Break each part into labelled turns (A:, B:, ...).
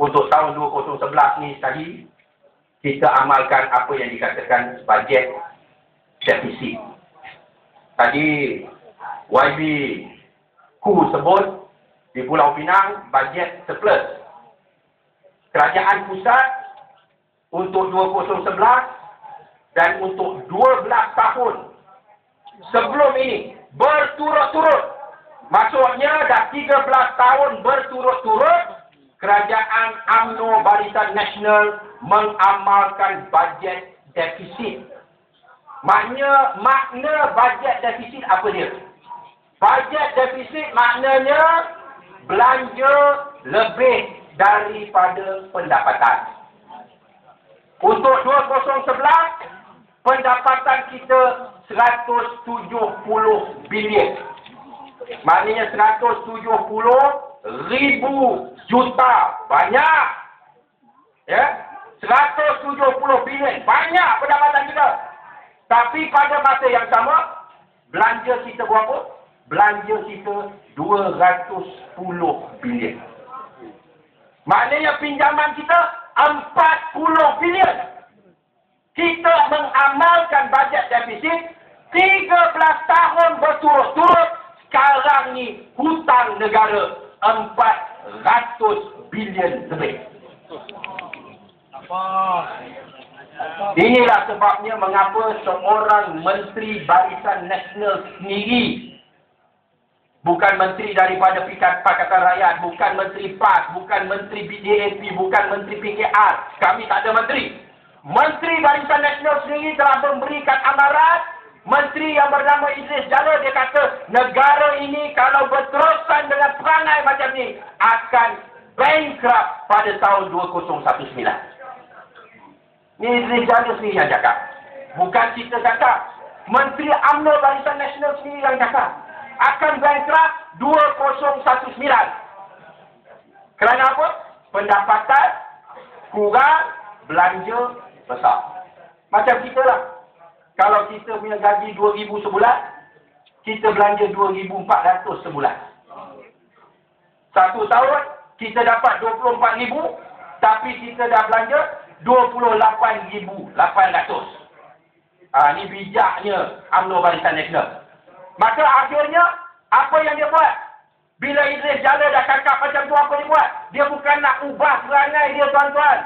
A: untuk tahun 2011 ni tadi, kita amalkan apa yang dikatakan bajet defisit. Tadi YB Ku sebut di Pulau Pinang bajet surplus. Kerajaan pusat untuk 2011 dan untuk 12 tahun sebelum ini berturut-turut. Maksudnya dah 13 tahun berturut-turut kerajaan UMNO Barisan Nasional mengamalkan bajet defisit. Makna makna bajet defisit apa dia? Bajet defisit maknanya belanja lebih daripada pendapatan. Untuk 2011, pendapatan kita 170 bilion. Maknanya 170 ribu juta. Banyak. Ya. 170 bilion. Banyak pendapatan kita. Tapi pada masa yang sama, belanja kita berapa? Belanja kita 210 bilion. Maknanya pinjaman kita 40 bilion. Kita mengamalkan bajet defisit 13 tahun berturut-turut. Sekarang ni hutang negara 400 bilion lebih. Inilah sebabnya mengapa seorang Menteri Barisan Nasional sendiri bukan menteri daripada Pakatan Rakyat, bukan menteri PAS, bukan menteri BDAP, bukan menteri PKR. Kami tak ada menteri. Menteri Barisan Nasional sendiri telah memberikan amaran Menteri yang bernama Idris Jalil dia kata negara ini kalau berterusan dengan perangai macam ni akan bankrupt pada tahun 2019. Ni Idris Jalil sendiri yang cakap. Bukan kita cakap. Menteri UMNO Barisan Nasional sendiri yang cakap akan bankrupt 2019. Kerana apa? Pendapatan kurang, belanja besar. Macam kita lah. Kita punya gaji 2,000 sebulan, kita belanja 2,400 sebulan. Satu tahun, kita dapat 24,000, tapi kita dah belanja 28,800. Ah, ni bijaknya UMNO Barisan Nasional. Maka akhirnya, apa yang dia buat? Bila Idris Jala dah cakap macam tu, apa dia buat? Dia bukan nak ubah perangai dia, tuan-tuan.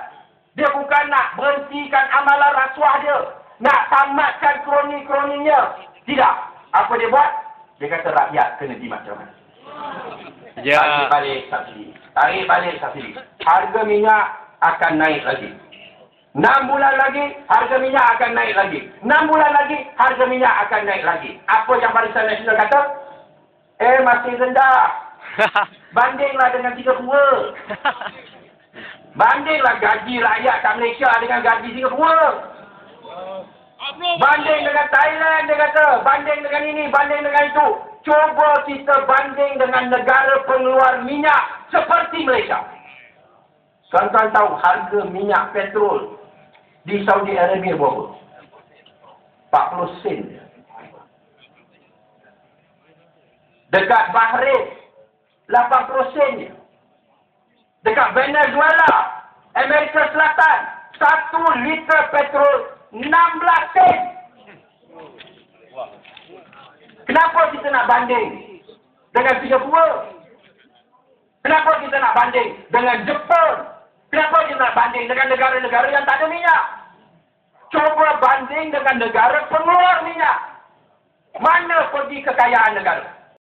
A: Dia bukan nak berhentikan amalan rasuah dia. Nak tamatkan kroni-kroninya. Tidak. Apa dia buat? Dia kata rakyat kena jimat macam mana.
B: Ya.
A: Tarik balik subsidi. Tarik balik subsidi. Harga minyak akan naik lagi. Enam bulan lagi, harga minyak akan naik lagi. Enam bulan lagi, harga minyak akan naik lagi. Apa yang Barisan Nasional kata? Eh, masih rendah. Bandinglah dengan Singapura. Bandinglah gaji rakyat kat Malaysia dengan gaji Singapura. Banding dengan Thailand, dia kata. Banding dengan ini, banding dengan itu. Cuba kita banding dengan negara pengeluar minyak seperti Malaysia. Tuan-tuan tahu harga minyak petrol di Saudi Arabia berapa? 40 sen. Dekat Bahrain, 80 sen. Dekat Venezuela, Amerika Selatan, 1 liter petrol 16 sen. Kenapa kita nak banding dengan Singapura? Kenapa kita nak banding dengan Jepun? Kenapa kita nak banding dengan negara-negara yang tak ada minyak? Cuba banding dengan negara pengeluar minyak. Mana pergi kekayaan negara?